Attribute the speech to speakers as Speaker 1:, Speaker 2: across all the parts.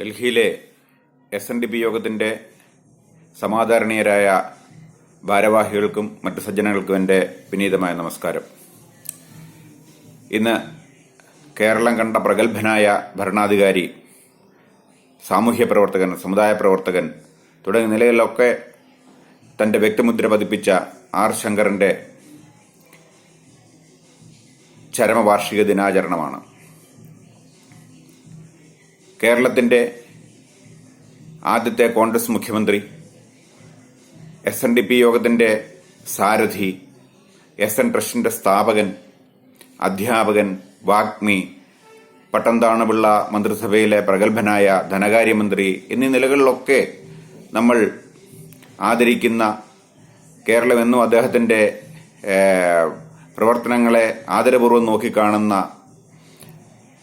Speaker 1: ഡൽഹിയിലെ S N D P യോഗത്തിന്റെ സമാധാരണീയരായ ഭാരവാഹികൾക്കും മറ്റ് സജ്ജനങ്ങൾക്കും എന്റെ വിനീതമായ നമസ്കാരം. ഇന്ന് കേരളം കണ്ട പ്രഗത്ഭനായ ഭരണാധികാരി സാമൂഹ്യ പ്രവർത്തകൻ സമുദായ പ്രവർത്തകൻ തുടങ്ങിയ നിലയിലൊക്കെ തന്റെ വ്യക്തിമുദ്ര പതിപ്പിച്ച ആർ ശങ്കറിന്റെ ചരമവാർഷിക ദിനാചരണമാണ്. കേരളത്തിന്റെ ആദ്യത്തെ കോൺഗ്രസ് മുഖ്യമന്ത്രി എസ് എൻ ഡി പി യോഗത്തിന്റെ സാരഥി എസ് എൻ ട്രസ്റ്റിന്റെ സ്ഥാപകൻ അധ്യാപകൻ വാഗ്മി പട്ടംതാണപിള്ള മന്ത്രിസഭയിലെ പ്രഗത്ഭനായ ധനകാര്യമന്ത്രി എന്നീ നിലകളിലൊക്കെ നമ്മൾ ആദരിക്കുന്ന കേരളം എന്നും അദ്ദേഹത്തിന്റെ പ്രവർത്തനങ്ങളെ ആദരപൂർവം നോക്കിക്കാണുന്ന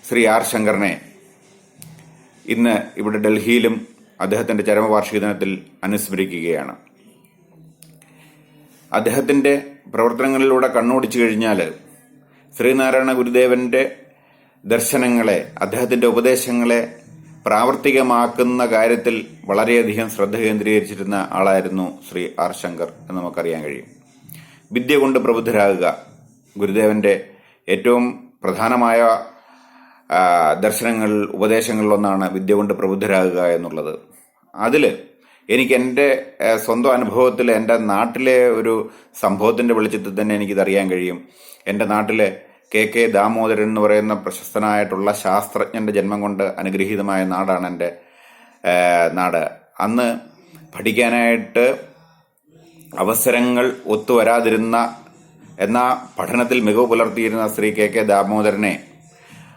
Speaker 1: ശ്രീ ആർ ശങ്കറിനെ ഇന്ന് ഇവിടെ ഡൽഹിയിലും അദ്ദേഹത്തിന്റെ ചരമവാർഷിക ദിനത്തിൽ അനുസ്മരിക്കുകയാണ്. അദ്ദേഹത്തിന്റെ പ്രവർത്തനങ്ങളിലൂടെ കണ്ണോടിച്ചു കഴിഞ്ഞാൽ ശ്രീനാരായണ ഗുരുദേവന്റെ ദർശനങ്ങളെ അദ്ദേഹത്തിന്റെ ഉപദേശങ്ങളെ പ്രാവർത്തികമാക്കുന്ന കാര്യത്തിൽ വളരെയധികം ശ്രദ്ധ കേന്ദ്രീകരിച്ചിരുന്ന ആളായിരുന്നു ശ്രീ ആർ ശങ്കർ എന്ന് നമുക്കറിയാൻ കഴിയും. വിദ്യ കൊണ്ട് പ്രബുദ്ധരാകുക ഗുരുദേവന്റെ ഏറ്റവും പ്രധാനമായ ആ, ദർശനങ്ങൾ ഉപദേശങ്ങളിലൊന്നാണ് വിദ്യ കൊണ്ട് പ്രബുദ്ധരാകുക എന്നുള്ളത്. അതിൽ എനിക്ക് എന്റെ സ്വന്തം അനുഭവത്തിൽ എന്റെ നാട്ടിലെ ഒരു സംഭവത്തിന്റെ വെളിച്ചത്തിൽ തന്നെ എനിക്കിതറിയാൻ കഴിയും. എന്റെ നാട്ടിലെ കെ കെ ദാമോദരൻ എന്ന് പറയുന്ന പ്രശസ്തനായിട്ടുള്ള ശാസ്ത്രജ്ഞന്റെ ജന്മം കൊണ്ട് അനുഗ്രഹീതമായ നാടാണ് എന്റെ നാട്. അന്ന് പഠിക്കാനായിട്ട് അവസരങ്ങൾ ഒത്തുവരാതിരുന്ന എന്നാ പഠനത്തിൽ മികവ് പുലർത്തിയിരുന്ന ശ്രീ കെ കെ ദാമോദരനെ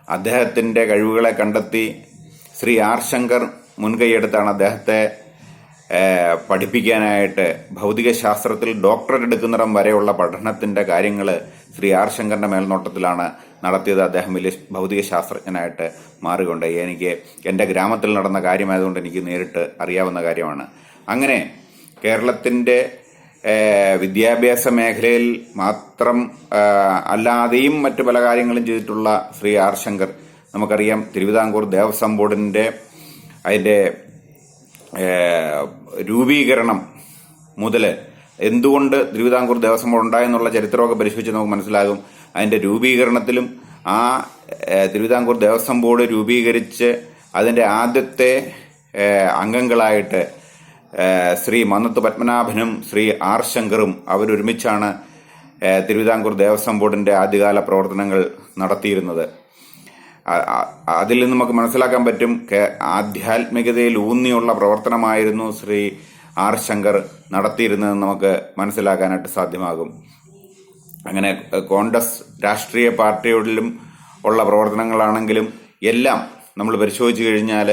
Speaker 1: അദ്ദേഹത്തിന്റെ കഴിവുകളെ കണ്ടെത്തി ശ്രീ ആർ ശങ്കർ മുൻകൈയെടുത്താണ് അദ്ദേഹത്തെ പഠിപ്പിക്കാനായിട്ട് ഭൗതിക ശാസ്ത്രത്തിൽ ഡോക്ടറേറ്റ് എടുക്കുന്നിടം വരെയുള്ള പഠനത്തിന്റെ കാര്യങ്ങൾ ശ്രീ ആർ ശങ്കറിന്റെ മേൽനോട്ടത്തിലാണ് നടത്തിയത്. അദ്ദേഹം വലിയ ഭൗതിക ശാസ്ത്രജ്ഞനായിട്ട് മാറുകൊണ്ട് എനിക്ക് എന്റെ ഗ്രാമത്തിൽ നടന്ന കാര്യമായതുകൊണ്ട് എനിക്ക് നേരിട്ട് അറിയാവുന്ന കാര്യമാണ്. അങ്ങനെ കേരളത്തിന്റെ ഏഹ്, വിദ്യാഭ്യാസ മേഖലയിൽ മാത്രം അല്ലാതെയും മറ്റു പല കാര്യങ്ങളും ചെയ്തിട്ടുള്ള ശ്രീ ആർ ശങ്കർ. നമുക്കറിയാം തിരുവിതാംകൂർ ദേവസ്വം ബോർഡിന്റെ അതിന്റെ ഏഹ്, രൂപീകരണം മുതൽ എന്തുകൊണ്ട് തിരുവിതാംകൂർ ദേവസ്വം ബോർഡ് ഉണ്ടായെന്നുള്ള ചരിത്രമൊക്കെ പരിശോധിച്ച് നമുക്ക് മനസ്സിലാകും. അതിന്റെ രൂപീകരണത്തിലും ആ തിരുവിതാംകൂർ ദേവസ്വം ബോർഡ് രൂപീകരിച്ച് അതിന്റെ ആദ്യത്തെ അംഗങ്ങളായിട്ട് ശ്രീ മന്നത്ത് പത്മനാഭനും ശ്രീ ആർ ശങ്കറും അവരൊരുമിച്ചാണ് തിരുവിതാംകൂർ ദേവസ്വം ബോർഡിന്റെ ആദ്യകാല പ്രവർത്തനങ്ങൾ നടത്തിയിരുന്നത്. അതിൽ നിന്ന് നമുക്ക് മനസ്സിലാക്കാൻ പറ്റും ആധ്യാത്മികതയിൽ ഊന്നിയുള്ള പ്രവർത്തനമായിരുന്നു ശ്രീ ആർ ശങ്കർ നടത്തിയിരുന്നതെന്ന് നമുക്ക് മനസ്സിലാക്കാനായിട്ട് സാധ്യമാകും. അങ്ങനെ കോൺഗ്രസ് രാഷ്ട്രീയ പാർട്ടിയോടിലും ഉള്ള പ്രവർത്തനങ്ങളാണെങ്കിലും എല്ലാം നമ്മൾ പരിശോധിച്ചു കഴിഞ്ഞാൽ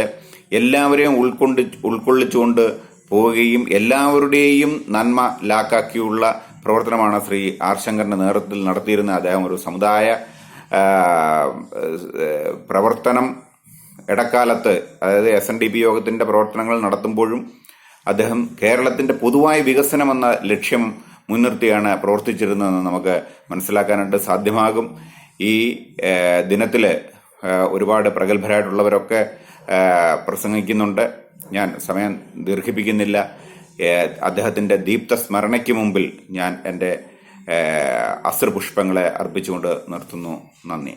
Speaker 1: എല്ലാവരെയും ഉൾക്കൊണ്ട് ഉൾക്കൊള്ളിച്ചുകൊണ്ട് പോവുകയും എല്ലാവരുടെയും നന്മ ലാക്കാക്കിയുള്ള പ്രവർത്തനമാണ് ശ്രീ ആർ ശങ്കറിന്റെ നേതൃത്വത്തിൽ നടത്തിയിരുന്ന അദ്ദേഹം ഒരു സമുദായ പ്രവർത്തനം ഇടക്കാലത്ത് അതായത് എസ് എൻ ഡി പി യോഗത്തിന്റെ പ്രവർത്തനങ്ങൾ നടത്തുമ്പോഴും അദ്ദേഹം കേരളത്തിന്റെ പൊതുവായ വികസനം എന്ന ലക്ഷ്യം മുൻനിർത്തിയാണ് പ്രവർത്തിച്ചിരുന്നതെന്ന് നമുക്ക് മനസ്സിലാക്കാനായിട്ട് സാധ്യമാകും. ഈ ദിനത്തിൽ ഒരുപാട് പ്രഗത്ഭരായിട്ടുള്ളവരൊക്കെ പ്രസംഗിക്കുന്നുണ്ട്. ഞാൻ സമയം ദീർഘിപ്പിക്കുന്നില്ല. അദ്ദേഹത്തിന്റെ ദീപ്ത സ്മരണയ്ക്ക് മുമ്പിൽ ഞാൻ എന്റെ അസ്ത്രപുഷ്പങ്ങളെ അർപ്പിച്ചുകൊണ്ട് നിർത്തുന്നു. നന്ദി.